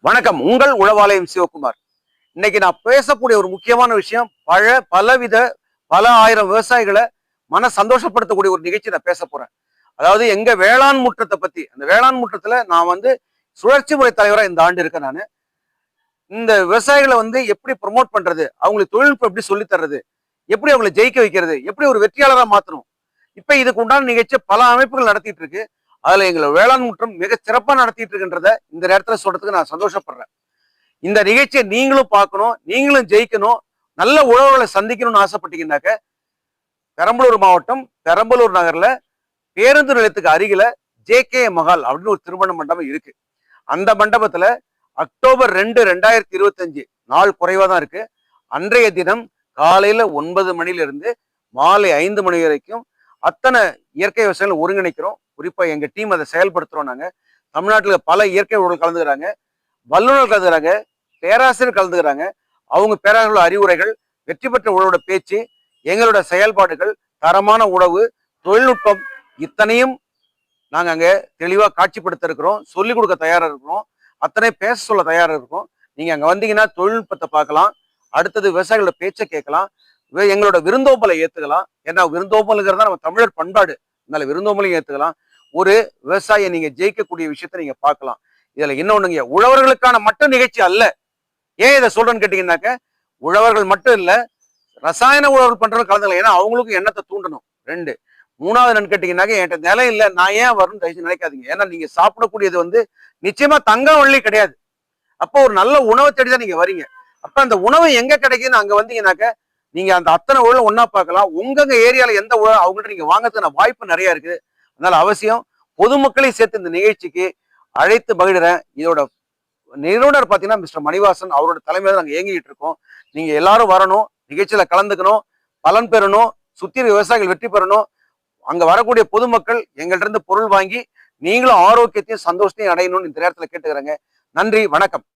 வணக்கம். உங்கள் உளவாலயம் சிவகுமார். இன்னைக்கு நான் பேசக்கூடிய ஒரு முக்கியமான விஷயம் பல பலவித பல ஆயிரம் விவசாயிகளை மன சந்தோஷப்படுத்தக்கூடிய ஒரு நிகழ்ச்சி நான் பேச போறேன். அதாவது எங்க வேளாண் முற்றத்தை பத்தி. அந்த வேளாண் முற்றத்துல நான் வந்து சுழற்சி முறை தலைவராக இந்த ஆண்டு இருக்கேன் நான். இந்த விவசாயிகளை வந்து எப்படி ப்ரொமோட் பண்றது? அவங்களுக்கு தொழில்நுட்பம் எப்படி சொல்லித் தர்றது? எப்படி அவங்களை ஜெயிக்க வைக்கிறது? எப்படி ஒரு வெற்றியாளராக மாற்றணும் இப்ப இதுக்கு உண்டான நிகழ்ச்சி பல அமைப்புகள் நடத்திட்டு இருக்கு. அதுல எங்களை வேளாண் முற்றம் மிக சிறப்பா நடத்திட்டு இருக்கின்றத இந்த நேரத்துல சொல்றதுக்கு நான் சந்தோஷப்படுறேன். இந்த நிகழ்ச்சியை நீங்களும் பார்க்கணும் நீங்களும் ஜெயிக்கணும் நல்ல உழவுகளை சந்திக்கணும்னு ஆசைப்பட்டீங்கன்னாக்க பெரம்பலூர் மாவட்டம் பெரம்பலூர் நகர்ல பேருந்து நிலையத்துக்கு அருகில ஜே கே மஹால் அப்படின்னு ஒரு திருமண மண்டபம் இருக்கு. அந்த மண்டபத்துல அக்டோபர் ரெண்டு ரெண்டாயிரத்தி இருபத்தஞ்சு நாள் குறைவாக தான் இருக்கு. அன்றைய தினம் காலையில ஒன்பது மணில மாலை ஐந்து மணி வரைக்கும் அத்தனை இயற்கை விவசாயிகள் ஒருங்கிணைக்கிறோம். குறிப்பாக எங்கள் டீம் அதை செயல்படுத்துகிறோம் நாங்கள் தமிழ்நாட்டில் பல இயற்கை உடல் கலந்துக்கிறாங்க. வல்லுநர் கலந்துக்கிறாங்க. பேராசிரியர் கலந்துக்கிறாங்க. அவங்க பேராசிரியர் அறிவுரைகள் வெற்றி பெற்ற உழவோட பேச்சு எங்களோட செயல்பாடுகள் தரமான உணவு தொழில்நுட்பம் இத்தனையும் நாங்கள் அங்கே தெளிவாக காட்சிப்படுத்த இருக்கிறோம் சொல்லிக் கொடுக்க தயாராக இருக்கிறோம். அத்தனை பேச சொல்ல தயாராக இருக்கோம் நீங்கள் அங்கே வந்தீங்கன்னா தொழில்நுட்பத்தை பார்க்கலாம். அடுத்தது விவசாயிகளோட பேச்சை கேட்கலாம். வே- எங்களோட விருந்தோம்பலை ஏற்றுக்கலாம் ஏன்னா விருந்தோம்பலுங்கிறது தான் நம்ம தமிழர் பண்பாடு. அதனால விருந்தோம்பலையும் ஏத்துக்கலாம். ஒரு விவசாயியை நீங்க ஜெயிக்கக்கூடிய விஷயத்த நீங்க பார்க்கலாம். இதுல இன்னொன்னுங்க உழவர்களுக்கான மட்டும் நிகழ்ச்சி அல்ல. ஏன் இதை சொல்றேன்னு கேட்டீங்கன்னாக்க உழவர்கள் மட்டும் இல்ல ரசாயன உழவர்கள் பண்றவங்க கலந்துக்கலாம். ஏன்னா அவங்களுக்கும் எண்ணத்தை தூண்டணும். ரெண்டு. மூணாவது என்னன்னு கேட்டீங்கன்னாக்க என்கிட்ட நிலம் இல்லை நான் ஏன் வரணும்னு தயவு நினைக்காதீங்க. ஏன்னா நீங்க சாப்பிடக்கூடியது வந்து நிச்சயமா தங்கம் வள்ளி கிடையாது. அப்போ ஒரு நல்ல உணவை தேடி தான் நீங்க வரீங்க. அப்ப அந்த உணவு எங்க கிடைக்குதுன்னு அங்க வந்தீங்கன்னாக்க நீங்க அந்த அத்தனை உழவு ஒன்னா பார்க்கலாம். உங்கங்க ஏரியால எந்த ஊழல் அவங்கள்ட்ட நீங்க வாங்கறதுக்கான வாய்ப்பு நிறைய இருக்குது. அதனால அவசியம் பொதுமக்களையும் சேர்த்து இந்த நிகழ்ச்சிக்கு அழைத்து பகிடுறேன் இதோட நிறுவனர் பார்த்தீங்கன்னா மிஸ்டர் மணிவாசன் அவரோட தலைமையில நாங்கள் இயங்கிட்டு இருக்கோம். நீங்க எல்லாரும் வரணும் நிகழ்ச்சியில கலந்துக்கணும் பலன் பெறணும் சுத்தி விவசாயிகள் வெற்றி பெறணும். அங்க வரக்கூடிய பொதுமக்கள் எங்கள்கிட்ட இருந்து பொருள் வாங்கி நீங்களும் ஆரோக்கியத்தையும் சந்தோஷத்தையும் அடையணும்னு இந்த நேரத்தில் கேட்டுக்கிறேங்க. நன்றி வணக்கம்.